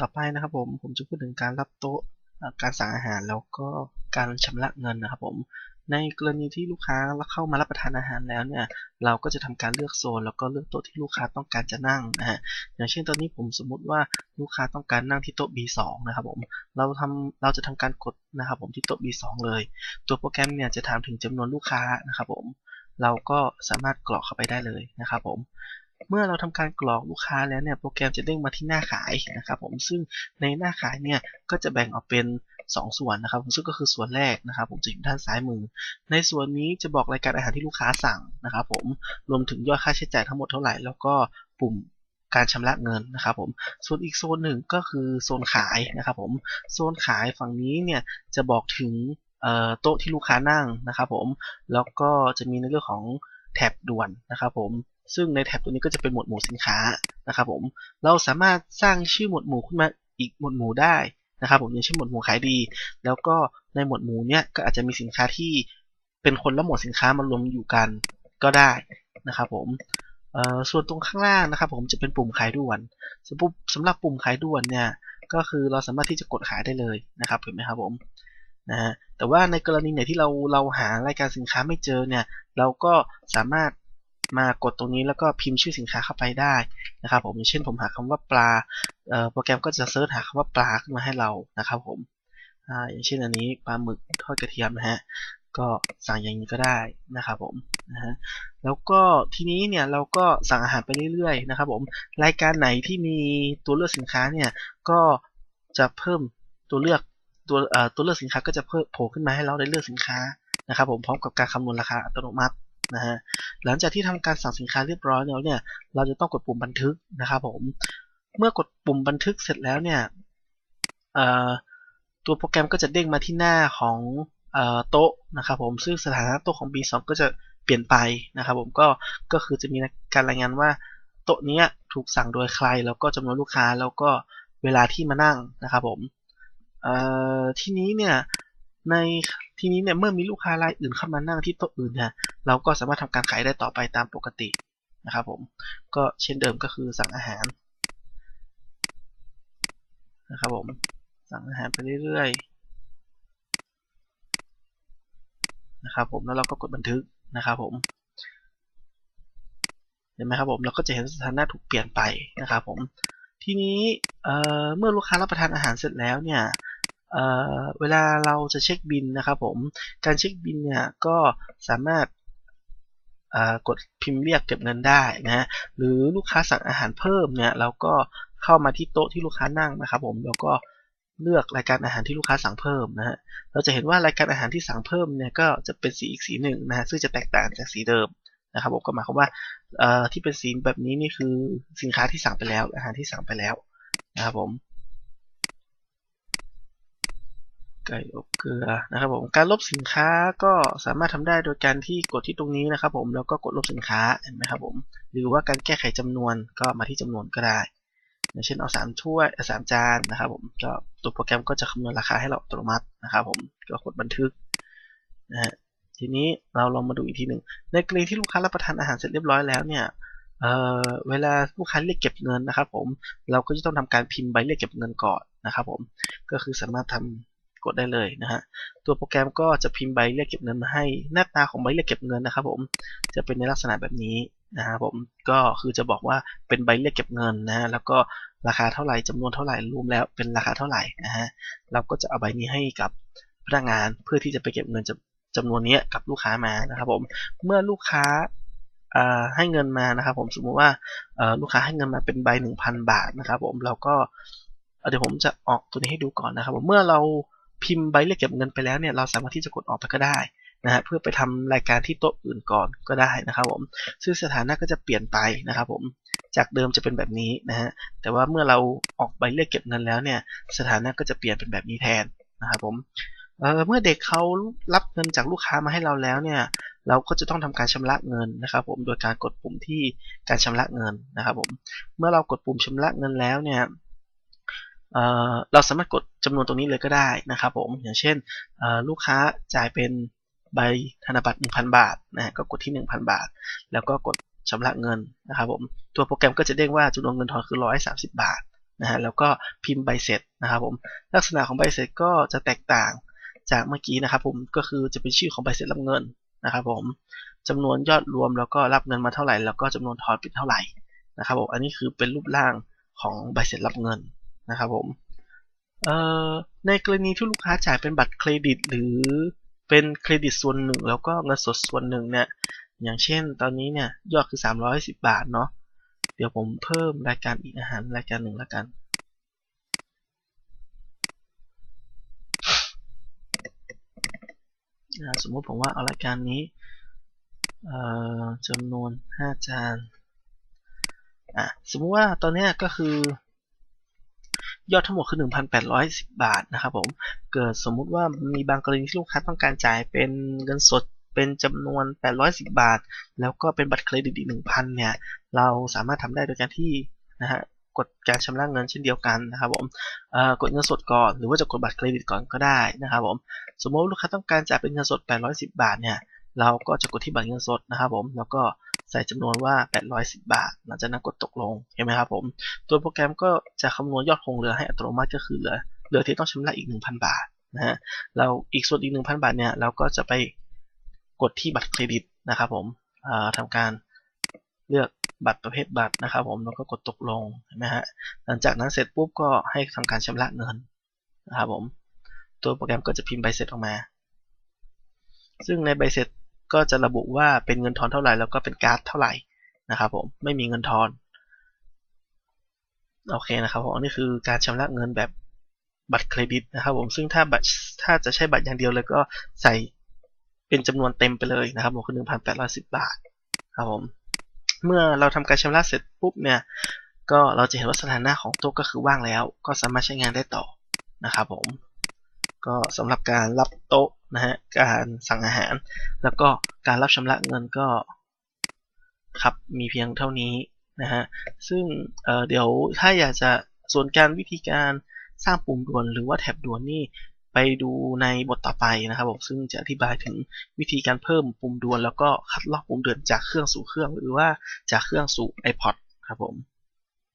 ต่อไปนะครับผมผมจะพูดถึงการรับโต๊ะการสั่งอาหารแล้วก็การชำระเงินนะครับผมในกรณีที่ลูกค้าเข้ามารับประทานอาหารแล้วเนี่ยเราก็จะทำการเลือกโซน แล้วก็เลือกโต๊ะที่ลูกค้าต้องการจะนั่งนะฮะอย่างเช่นตอนนี้ผมสมมุติว่าลูกค้าต้องการนั่งที่โต๊ะ B2 นะครับผมเราทำเราจะทำการกดนะครับผมที่โต๊ะ B2 เลย ตัวโปรแกรมเนี่ยจะถามถึงจำนวนลูกค้านะครับผมเราก็สามารถกรอกเข้าไปได้เลยนะครับผม เมื่อเราทำการกรอกลูกค้าแล้วเนี่ยโปรแกรมจะเด้งมาที่หน้าขายนะครับผมซึ่งในหน้าขายเนี่ยก็จะแบ่งออกเป็น 2 ส่วนนะครับซึ่งก็คือส่วนแรกนะครับ ผมจะอยู่ด้านซ้ายมือ ในส่วนนี้จะบอกรายการอาหารที่ลูกค้าสั่งนะครับผมรวมถึงยอดค่าใช้จ่ายทั้งหมดเท่าไหร่ แล้วก็ปุ่มการชำระเงินนะครับผมส่วนอีกโซนหนึ่งก็คือโซนขายนะครับผมโซนขายฝั่งนี้เนี่ยจะบอกถึงโต๊ะที่ลูกค้านั่งนะครับผมแล้วก็จะมีในเรื่องของ แท็บด่วนนะครับผมซึ่งในแท็บตัวนี้ก็จะเป็นหมวดหมู่สินค้านะครับผมเราสามารถสร้างชื่อหมวดหมู่ขึ้นมาอีกหมวดหมู่ได้นะครับผมอย่างเช่นหมวดหมู่ขายดี แล้วก็ในหมวดหมู่เนี้ยก็อาจจะมีสินค้าที่เป็นคนละหมวดสินค้ามารวมอยู่กันก็ได้นะครับผมส่วนตรงข้างล่างนะครับ ผมจะเป็นปุ่มขายด่วนสำหรับปุ่มขายด่วนเนี่ยก็คือเราสามารถที่จะกดขายได้เลยนะครับเห็นไหมครับผมนะแต่ว่าในกรณีไหนที่เราเราหารายการสินค้าไม่เจอเนี่ย เราก็สามารถมากดตรงนี้แล้วก็พิมพ์ชื่อสินค้าเข้าไปได้นะครับผมอย่างเช่นผมหาคำว่าปลาโปรแกรมก็จะเซิร์ชหาคำว่าปลาขึ้นมาให้เรานะครับผมอย่างเช่นอันนี้ปลาหมึกทอดกระเทียมนะฮะก็สั่งอย่างนี้ก็ได้นะครับผมนะฮะแล้วก็ทีนี้เนี่ยเราก็สั่งอาหารไปเรื่อยๆนะครับผมรายการไหนที่มีตัวเลือกสินค้าเนี่ยก็จะเพิ่มตัวเลือกตัวตัวเลือกสินค้าก็จะเพิ่มโผล่ขึ้นมาให้เราได้เลือกสินค้า นะครับผมพร้อมกับการคำนวณราคาอัตโนมัตินะฮะหลังจากที่ทำการสั่งสินค้าเรียบร้อยแล้วเนี่ย เราจะต้องกดปุ่มบันทึกนะครับผม เมื่อกดปุ่มบันทึกเสร็จแล้วเนี่ยตัวโปรแกรมก็จะเด้งมาที่หน้าของโต๊ะนะครับผมซึ่งสถานะโต๊ะของ B2 ก็จะเปลี่ยนไปนะครับผมก็ก็คือจะมีการรายงานว่าโต๊ะนี้ถูกสั่งโดยใคร แล้วก็จำนวนลูกค้าแล้วก็เวลาที่มานั่งนะครับผมทีนี้เนี่ยใน ทีนี้เนี่ยเมื่อมีลูกค้ารายอื่นเข้ามานั่งที่โต๊ะอื่นเนี่ยเราก็สามารถทำการขายได้ต่อไปตามปกตินะครับผมก็เช่นเดิมก็คือสั่งอาหารนะครับผมสั่งอาหารไปเรื่อยๆนะครับผมแล้วเราก็กดบันทึกนะครับผมเห็นไหมครับผมเราก็จะเห็นสถานะถูกเปลี่ยนไปนะครับผมทีนี้เมื่อลูกค้ารับประทานอาหารเสร็จแล้วเนี่ย เวลาเราจะเช็คบินนะครับผม การเช็คบินเนี่ยก็สามารถกดพิมพ์เรียกเก็บเงินได้นะฮะ หรือลูกค้าสั่งอาหารเพิ่มเนี่ยเราก็เข้ามาที่โต๊ะที่ลูกค้านั่งนะครับผม แล้วก็เลือกรายการอาหารที่ลูกค้าสั่งเพิ่มนะฮะ เราจะเห็นว่ารายการอาหารที่สั่งเพิ่มเนี่ยก็จะเป็นสีอีกสีหนึ่งนะฮะ ซึ่งจะแตกต่างจากสีเดิมนะครับผม ก็หมายความว่าที่เป็นสีแบบนี้นี่คือสินค้าที่สั่งไปแล้ว อาหารที่สั่งไปแล้วนะครับผม ไก่อบเกลือนะครับผมการลบสินค้าก็สามารถทำได้โดยการที่กดที่ตรงนี้นะครับ ผมแล้วก็กดลบสินค้าเห็นไหมครับผมหรือว่าการแก้ไขจำนวนก็มาที่จำนวนก็ได้เช่นเอาสามถ้วยสามจานนะครับผมก็ตัวโปรแกรมก็จะคำนวณราคาให้เราอัตโนมัตินะครับผมก็กดบันทึกนะฮะทีนี้เราลองมาดูอีกทีหนึ่งในกรณีที่ลูกค้ารับประทานอาหารเสร็จเรียบร้อยแล้วเนี่ยเเวลาลูกค้าเรียกเก็บเงินนะครับ ผมเราก็จะต้องทำการพิมพ์ใบเรียกเก็บเงินก่อนนะครับ ผมก็คือสามารถทำ กดได้เลยนะฮะตัวโปรแกรมก็จะพิมพ์ใบเรียกเก็บเงินมาให้ หน้าตาของใบเรียกเก็บเงินนะครับผมจะเป็นในลักษณะแบบนี้นะครับผมก็คือจะบอกว่าเป็นใบเรียกเก็บเงินนะแล้วก็ราคาเท่าไหร่จำนวนเท่าไหร่รวมแล้วเป็นราคาเท่าไหร่นะฮะเราก็จะเอาใบนี้ให้กับพนักงานเพื่อที่จะไปเก็บเงินจำนวนนี้กับลูกค้ามานะครับผมเมื่อลูกค้าให้เงินมานะครับผมสมมุติว่าลูกค้าให้เงินมาเป็นใบ 1,000 บาทนะครับผมเราก็เดี๋ยวผมจะออกตัวนี้ให้ดูก่อนนะครับผมเมื่อเรา พิมพ์ใบเรียกเก็บเงินไปแล้วเนี่ยเราสามารถที่จะกดออกไปก็ได้นะฮะเพื่อไปทำรายการที่โต๊ะอื่นก่อนก็ได้นะครับผมซึ่งสถานะก็จะเปลี่ยนไปนะครับผมจากเดิมจะเป็นแบบนี้นะฮะแต่ว่าเมื่อเราออกใบเรียกเก็บเงินแล้วเนี่ยสถานะก็จะเปลี่ยนเป็นแบบนี้แทนนะครับผมเมื่อเด็กเขารับเงินจากลูกค้ามาให้เราแล้วเนี่ยเราก็จะต้องทำการชำระเงินนะครับ ผมโดยการกดปุ่มที่การชำระเงินนะครับผมเมื่อเรากดปุ่มชำระเงินแล้วเนี่ย เราสามารถกดจำนวนตรงนี้เลยก็ได้นะครับผมอย่างเช่นลูกค้าจ่ายเป็นใบธนบัตร 1,000 บาทนะก็กดที่ 1,000 บาท แล้วก็กดชำระเงินนะครับผมตัวโปรแกรมก็จะเด้งว่าจำนวนเงินทอนคือ 130 บาทนะฮะแล้วก็พิมพ์ใบเสร็จนะครับผมลักษณะของใบเสร็จก็จะแตกต่างจากเมื่อกี้นะครับผมก็คือจะเป็นชื่อของใบเสร็จรับเงินนะครับผมจำนวนยอดรวมแล้วก็รับเงินมาเท่าไหร่ แล้วก็จำนวนทอนเป็นเท่าไหร่นะครับผมอันนี้คือเป็นรูปร่างของใบเสร็จรับเงิน นะครับผมในกรณีที่ลูกค้าจ่ายเป็นบัตรเครดิต หรือเป็นเครดิตส่วนหนึ่ง แล้วก็เงินสดส่วนหนึ่งเนี่ยอย่างเช่นตอนนี้เนี่ยยอดคือ 310 บาทเนาะเดี๋ยวผมเพิ่มรายการอีกอาหารรายการหนึ่งและกันสมมติผมว่าเอารายการนี้จำนวน 5 จาน อะ สมมติว่าตอนนี้ก็คือ ยอดทั้งหมดคือ 1,810 บาทนะครับผม เกิดสมมุติว่ามีบางกรณีที่ลูกค้าต้องการจ่ายเป็นเงินสดเป็นจำนวน 810 บาท แล้วก็เป็นบัตรเครดิตอีก 1,000 เนี่ย เราสามารถทำได้โดยการที่นะฮะกดการชำระเงินเช่นเดียวกันนะครับผมกดเงินสดก่อน หรือว่าจะกดบัตรเครดิตก่อนก็ได้นะครับผม สมมติลูกค้าต้องการจ่ายเป็นเงินสด 810 บาทเนี่ย เราก็จะกดที่บัตรเงินสดนะครับผม แล้วก็ ใส่จำนวนว่า 810 บาท หลังจากนั้นกดตกลงเห็นไหมครับผม ตัวโปรแกรมก็จะคำนวณยอดคงเหลือให้อัตโนมัติก็คือเหลือเหลือที่ต้องชำระอีก 1,000 บาทนะฮะเราอีกส่วนอีก 1,000 บาทเนี่ยเราก็จะไปกดที่บัตรเครดิตนะครับผมทำการเลือกบัตรประเภทบัตรนะครับผมแล้วก็กดตกลงเห็นไหมฮะหลังจากนั้นเสร็จปุ๊บก็ให้ทำการชำระเงินนะครับผมตัวโปรแกรมก็จะพิมพ์ใบเสร็จออกมา ซึ่งในใบเสร็จ ก็จะระบุว่าเป็นเงินทอนเท่าไหร่แล้วก็เป็นการ์ดเท่าไหร่นะครับผมไม่มีเงินทอนโอเคนะครับผมนี่คือการชำระเงินแบบบัตรเครดิตนะครับผมซึ่งถ้าบัตรถ้าจะใช้บัตรอย่างเดียวเลยก็ใส่เป็นจำนวนเต็มไปเลยนะครับผมคือ1,810บาทครับผมเมื่อเราทำการชำระเสร็จปุ๊บเนี่ยก็เราจะเห็นว่าสถานะของโต๊ะก็คือว่างแล้ว ก็สามารถใช้งานได้ต่อนะครับผม ก็สำหรับการรับโต๊ะนะฮะการสั่งอาหาร แล้วก็การรับชำระเงินก็ครับมีเพียงเท่านี้นะฮะซึ่งเเดี๋ยวถ้าอยากจะส่วนการวิธีการสร้างปุ่มด่วน หรือว่าแท็บด่วนนี่ไปดูในบทต่อไปนะครับผมซึ่งจะอธิบายถึงวิธีการเพิ่มปุ่มด่วน แล้วก็คัดลอกปุ่มด่วนจากเครื่องสู่เครื่อง หรือว่าจากเครื่องสู่ iPod ครับผม